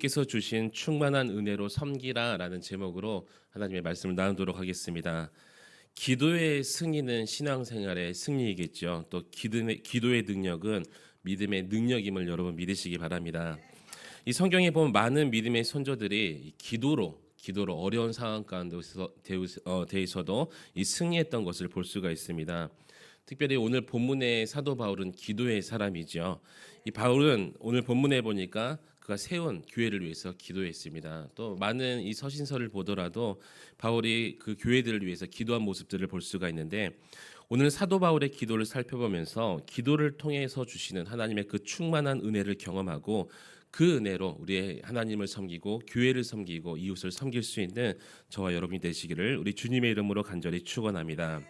하나님께서 주신 충만한 은혜로 섬기라라는 제목으로 하나님의 말씀을 나누도록 하겠습니다. 기도의 승리는 신앙생활의 승리이겠죠. 또 기도의, 기도의 능력은 믿음의 능력임을 여러분 믿으시기 바랍니다. 이 성경에 보면 많은 믿음의 선조들이 기도로 기도로 어려운 상황 가운데서 어, 대해서도 이 승리했던 것을 볼 수가 있습니다. 특별히 오늘 본문의 사도 바울은 기도의 사람이죠. 이 바울은 오늘 본문에 보니까 그가 세운 교회를 위해서 기도했습니다. 또 많은 이 서신서를 보더라도 바울이 그 교회들을 위해서 기도한 모습들을 볼 수가 있는데 오늘 사도 바울의 기도를 살펴보면서 기도를 통해서 주시는 하나님의 그 충만한 은혜를 경험하고 그 은혜로 우리의 하나님을 섬기고 교회를 섬기고 이웃을 섬길 수 있는 저와 여러분이 되시기를 우리 주님의 이름으로 간절히 축원합니다.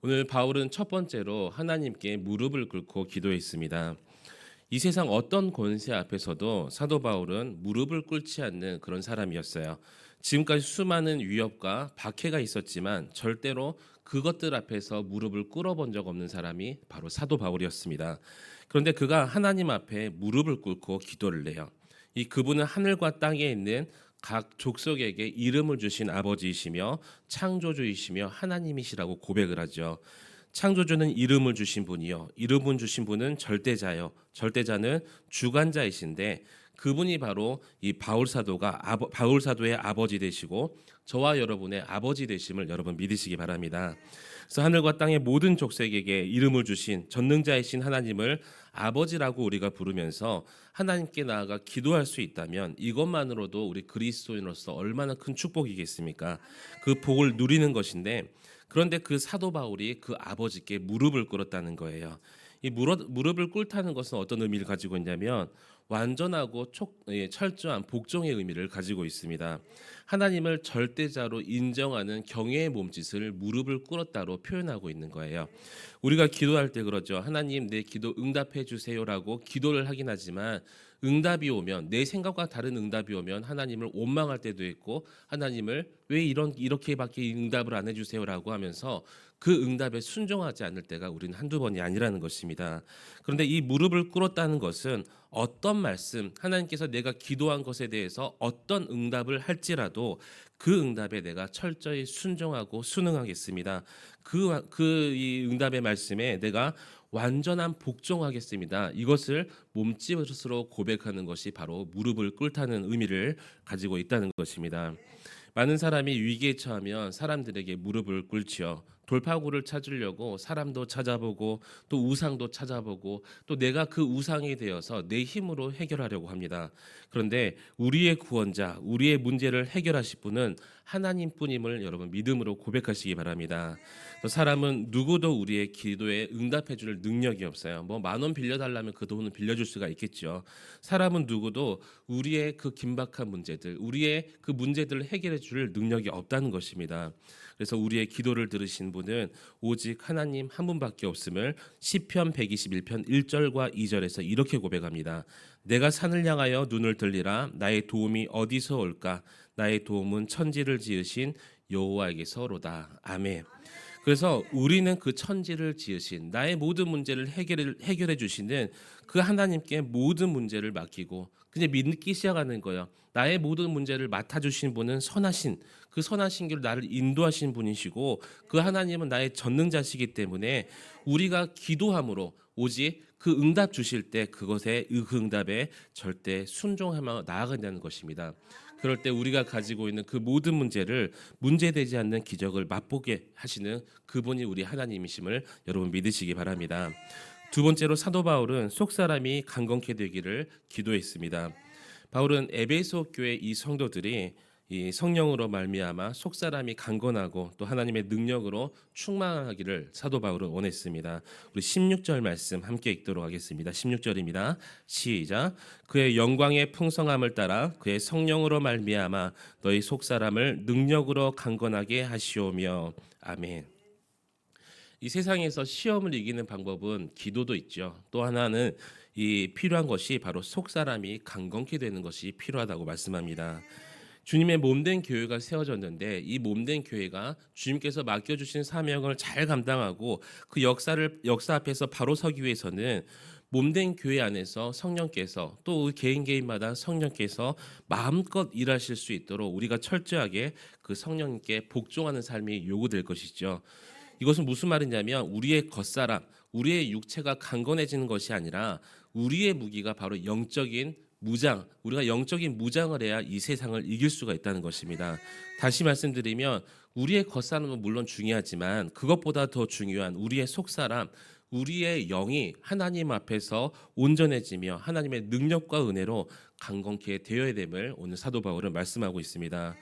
오늘 바울은 첫 번째로 하나님께 무릎을 꿇고 기도했습니다. 이 세상 어떤 권세 앞에서도 사도 바울은 무릎을 꿇지 않는 그런 사람이었어요. 지금까지 수많은 위협과 박해가 있었지만 절대로 그것들 앞에서 무릎을 꿇어본 적 없는 사람이 바로 사도 바울이었습니다. 그런데 그가 하나님 앞에 무릎을 꿇고 기도를 해요. 이 그분은 하늘과 땅에 있는 각 족속에게 이름을 주신 아버지이시며 창조주이시며 하나님이시라고 고백을 하죠. 창조주는 이름을 주신 분이요. 이름을 주신 분은 절대자요. 절대자는 주관자이신데 그분이 바로 이 바울 사도가 바울 사도의 아버지 되시고 저와 여러분의 아버지 되심을 여러분 믿으시기 바랍니다. 그래서 하늘과 땅의 모든 족속에게 이름을 주신 전능자이신 하나님을 아버지라고 우리가 부르면서 하나님께 나아가 기도할 수 있다면 이것만으로도 우리 그리스도인으로서 얼마나 큰 축복이겠습니까? 그 복을 누리는 것인데 그런데 그 사도 바울이 그 아버지께 무릎을 꿇었다는 거예요. 이 무릎, 무릎을 꿇다는 것은 어떤 의미를 가지고 있냐면 완전하고 촉, 예, 철저한 복종의 의미를 가지고 있습니다. 하나님을 절대자로 인정하는 경외의 몸짓을 무릎을 꿇었다로 표현하고 있는 거예요. 우리가 기도할 때 그러죠. 하나님 내 기도 응답해 주세요라고 기도를 하긴 하지만 응답이 오면 내 생각과 다른 응답이 오면 하나님을 원망할 때도 있고 하나님을 왜 이런 이렇게밖에 응답을 안 해주세요라고 하면서 그 응답에 순종하지 않을 때가 우리는 한두 번이 아니라는 것입니다. 그런데 이 무릎을 꿇었다는 것은 어떤 말씀 하나님께서 내가 기도한 것에 대해서 어떤 응답을 할지라도 그 응답에 내가 철저히 순종하고 순응하겠습니다. 그 그 이 응답의 말씀에 내가 완전한 복종하겠습니다. 이것을 몸짓으로 고백하는 것이 바로 무릎을 꿇다는 의미를 가지고 있다는 것입니다. 많은 사람이 위기에 처하면 사람들에게 무릎을 꿇지요. 돌파구를 찾으려고 사람도 찾아보고 또 우상도 찾아보고 또 내가 그 우상이 되어서 내 힘으로 해결하려고 합니다. 그런데 우리의 구원자, 우리의 문제를 해결하실 분은 하나님뿐임을 여러분 믿음으로 고백하시기 바랍니다. 또 사람은 누구도 우리의 기도에 응답해 줄 능력이 없어요. 뭐 만 원 빌려 달라면 그 돈은 빌려 줄 수가 있겠죠. 사람은 누구도 우리의 그 긴박한 문제들, 우리의 그 문제들을 해결해 줄 능력이 없다는 것입니다. 그래서 우리의 기도를 들으신 분은 오직 하나님 한 분밖에 없음을 시편 121편 1절과 2절에서 이렇게 고백합니다. 내가 산을 향하여 눈을 들리라 나의 도움이 어디서 올까 나의 도움은 천지를 지으신 여호와에게서로다. 아멘. 그래서 우리는 그 천지를 지으신 나의 모든 문제를 해결, 해결해 주시는 그 하나님께 모든 문제를 맡기고 그냥 믿기 시작하는 거예요. 나의 모든 문제를 맡아 주신 분은 선하신 그 선하신 길 나를 인도하신 분이시고 그 하나님은 나의 전능자시기 때문에 우리가 기도함으로 오직 그 응답 주실 때 그것에 그 응답에 절대 순종하며 나아간다는 것입니다. 그럴 때 우리가 가지고 있는 그 모든 문제를 문제되지 않는 기적을 맛보게 하시는 그분이 우리 하나님이심을 여러분 믿으시기 바랍니다. 두 번째로 사도 바울은 속 사람이 강건케 되기를 기도했습니다. 바울은 에베소 교회 이 성도들이 이 성령으로 말미암아 속 사람이 강건하고 또 하나님의 능력으로 충만하기를 사도 바울은 원했습니다. 우리 16절 말씀 함께 읽도록 하겠습니다. 16절입니다. 시작. 그의 영광의 풍성함을 따라 그의 성령으로 말미암아 너희 속 사람을 능력으로 강건하게 하시오며 아멘. 이 세상에서 시험을 이기는 방법은 기도도 있죠. 또 하나는 이 필요한 것이 바로 속 사람이 강건케 되는 것이 필요하다고 말씀합니다. 주님의 몸된 교회가 세워졌는데 이 몸된 교회가 주님께서 맡겨주신 사명을 잘 감당하고 그 역사를 역사 앞에서 바로 서기 위해서는 몸된 교회 안에서 성령께서 또 우리 개인 개인마다 성령께서 마음껏 일하실 수 있도록 우리가 철저하게 그 성령님께 복종하는 삶이 요구될 것이죠. 이것은 무슨 말이냐면 우리의 겉사람, 우리의 육체가 강건해지는 것이 아니라 우리의 무기가 바로 영적인 무장, 우리가 영적인 무장을 해야 이 세상을 이길 수가 있다는 것입니다. 다시 말씀드리면 우리의 겉사람은 물론 중요하지만 그것보다 더 중요한 우리의 속사람, 우리의 영이 하나님 앞에서 온전해지며 하나님의 능력과 은혜로 강건케 되어야 됨을 오늘 사도 바울은 말씀하고 있습니다.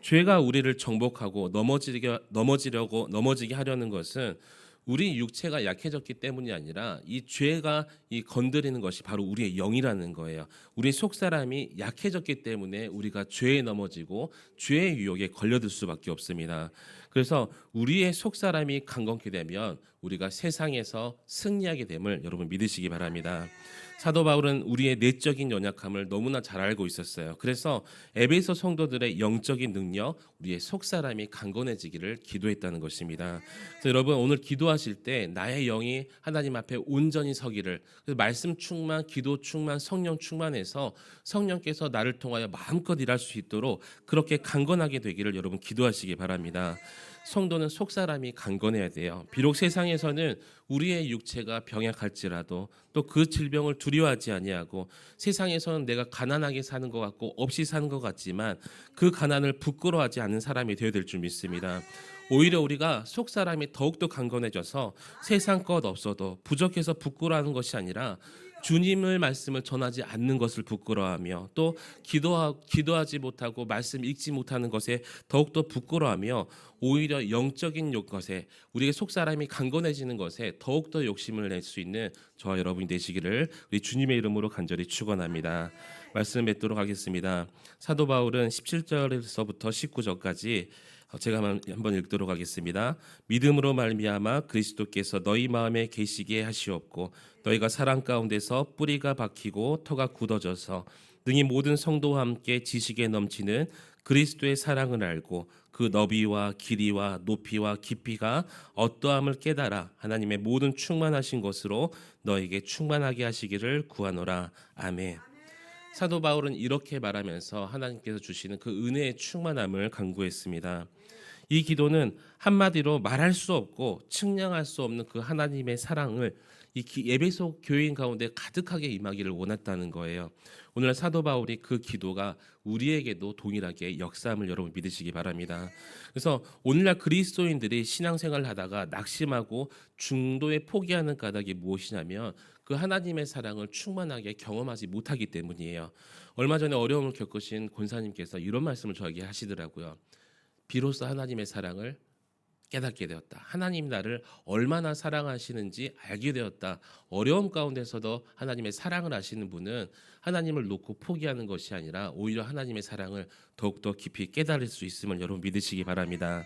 죄가 우리를 정복하고 넘어지게 넘어지려고 넘어지게 하려는 것은 우리 육체가 약해졌기 때문이 아니라 이 죄가 이 건드리는 것이 바로 우리의 영이라는 거예요. 우리 속 사람이 약해졌기 때문에 우리가 죄에 넘어지고 죄의 유혹에 걸려들 수밖에 없습니다. 그래서 우리의 속 사람이 강건케 되면 우리가 세상에서 승리하게 됨을 여러분 믿으시기 바랍니다. 사도 바울은 우리의 내적인 연약함을 너무나 잘 알고 있었어요. 그래서 에베소 성도들의 영적인 능력, 우리의 속 사람이 강건해지기를 기도했다는 것입니다. 그래서 여러분 오늘 기도하실 때 나의 영이 하나님 앞에 온전히 서기를 그래서 말씀 충만, 기도 충만, 성령 충만해서 성령께서 나를 통하여 마음껏 일할 수 있도록 그렇게 강건하게 되기를 여러분 기도하시기 바랍니다. 성도는 속 사람이 강건해야 돼요. 비록 세상에서는 우리의 육체가 병약할지라도 또 그 질병을 두려워하지 아니하고 세상에서는 내가 가난하게 사는 것 같고 없이 사는 것 같지만 그 가난을 부끄러워하지 않는 사람이 되어야 될 줄 믿습니다. 오히려 우리가 속 사람이 더욱더 강건해져서 세상 것 없어도 부족해서 부끄러워하는 것이 아니라 주님을 말씀을 전하지 않는 것을 부끄러워하며 또 기도하, 기도하지 못하고 말씀 읽지 못하는 것에 더욱더 부끄러워하며 오히려 영적인 욕 것에 우리의 속 사람이 강건해지는 것에 더욱더 욕심을 낼 수 있는 저와 여러분이 되시기를 우리 주님의 이름으로 간절히 축원합니다. 말씀 맺도록 하겠습니다. 사도 바울은 17절에서부터 19절까지 제가 한- 한번 읽도록 하겠습니다. 믿음으로 말미암아 그리스도께서 너희 마음에 계시게 하시옵고 너희가 사랑 가운데서 뿌리가 박히고 터가 굳어져서 능히 모든 성도와 함께 지식에 넘치는 그리스도의 사랑을 알고 그 너비와 길이와 높이와 깊이가 어떠함을 깨달아 하나님의 모든 충만하신 것으로 너에게 충만하게 하시기를 구하노라 아멘. 사도 바울은 이렇게 말하면서 하나님께서 주시는 그 은혜의 충만함을 강구했습니다. 이 기도는 한마디로 말할 수 없고 측량할 수 없는 그 하나님의 사랑을 이 기- 에베소 교인 가운데 가득하게 임하기를 원했다는 거예요. 오늘 사도 바울이 그 기도가 우리에게도 동일하게 역사함을 여러분 믿으시기 바랍니다. 그래서 오늘날 그리스도인들이 신앙생활을 하다가 낙심하고 중도에 포기하는 까닭이 무엇이냐면 그 하나님의 사랑을 충만하게 경험하지 못하기 때문이에요. 얼마 전에 어려움을 겪으신 권사님께서 이런 말씀을 저에게 하시더라고요. 비로소 하나님의 사랑을 깨닫게 되었다. 하나님 나를 얼마나 사랑하시는지 알게 되었다. 어려움 가운데서도 하나님의 사랑을 아시는 분은 하나님을 놓고 포기하는 것이 아니라 오히려 하나님의 사랑을 더욱더 깊이 깨달을 수 있음을 여러분 믿으시기 바랍니다.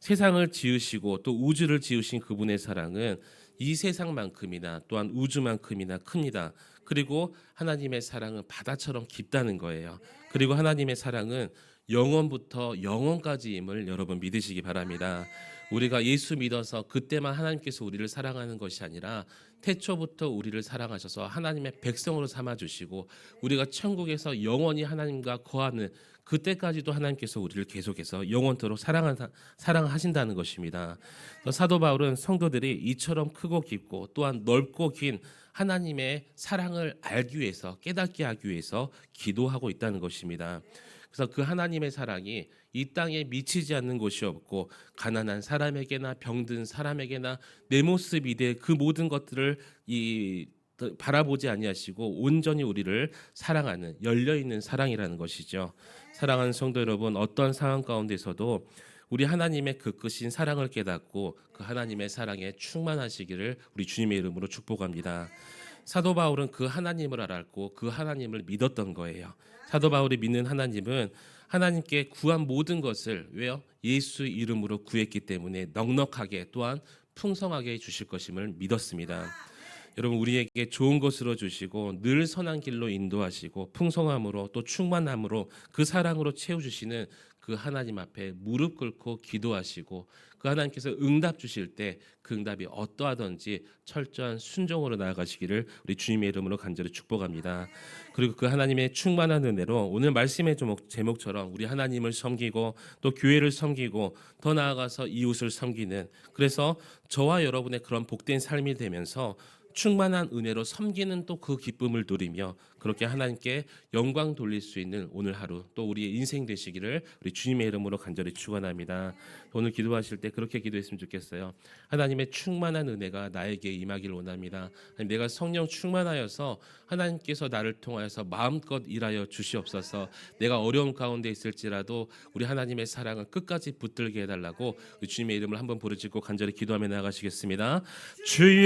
세상을 지으시고 또 우주를 지으신 그분의 사랑은 이 세상만큼이나 또한 우주만큼이나 큽니다. 그리고 하나님의 사랑은 바다처럼 깊다는 거예요. 그리고 하나님의 사랑은 영원부터 영원까지임을 여러분 믿으시기 바랍니다. 우리가 예수 믿어서 그때만 하나님께서 우리를 사랑하는 것이 아니라 태초부터 우리를 사랑하셔서 하나님의 백성으로 삼아 주시고 우리가 천국에서 영원히 하나님과 거하는 그때까지도 하나님께서 우리를 계속해서 영원토록 사랑한다, 사랑하신다는 것입니다. 사도 바울은 성도들이 이처럼 크고 깊고 또한 넓고 긴 하나님의 사랑을 알기 위해서 깨닫게 하기 위해서 기도하고 있다는 것입니다. 그래서 그 하나님의 사랑이 이 땅에 미치지 않는 곳이 없고 가난한 사람에게나 병든 사람에게나 내 모습 이대 그 모든 것들을 이 바라보지 아니하시고 온전히 우리를 사랑하는 열려 있는 사랑이라는 것이죠. 사랑하는 성도 여러분, 어떤 상황 가운데서도 우리 하나님의 그 끝인 사랑을 깨닫고 그 하나님의 사랑에 충만하시기를 우리 주님의 이름으로 축복합니다. 사도 바울은 그 하나님을 알았고 그 하나님을 믿었던 거예요. 사도 바울이 믿는 하나님은 하나님께 구한 모든 것을 왜요? 예수 이름으로 구했기 때문에 넉넉하게 또한 풍성하게 주실 것임을 믿었습니다. 여러분 우리에게 좋은 것으로 주시고 늘 선한 길로 인도하시고 풍성함으로 또 충만함으로 그 사랑으로 채워 주시는 그 하나님 앞에 무릎 꿇고 기도하시고 그 하나님께서 응답 주실 때 그 응답이 어떠하든지 철저한 순종으로 나아가시기를 우리 주님의 이름으로 간절히 축복합니다. 그리고 그 하나님의 충만한 은혜로 오늘 말씀의 제목, 제목처럼 우리 하나님을 섬기고 또 교회를 섬기고 더 나아가서 이웃을 섬기는 그래서 저와 여러분의 그런 복된 삶이 되면서 충만한 은혜로 섬기는 또 그 기쁨을 누리며 그렇게 하나님께 영광 돌릴 수 있는 오늘 하루 또 우리의 인생 되시기를 우리 주님의 이름으로 간절히 축원합니다. 오늘 기도하실 때 그렇게 기도했으면 좋겠어요. 하나님의 충만한 은혜가 나에게 임하길 원합니다. 내가 성령 충만하여서 하나님께서 나를 통하여서 마음껏 일하여 주시옵소서. 내가 어려운 가운데 있을지라도 우리 하나님의 사랑을 끝까지 붙들게 해달라고 주님의 이름을 한번 부르짖고 간절히 기도하며 나가시겠습니다. 주여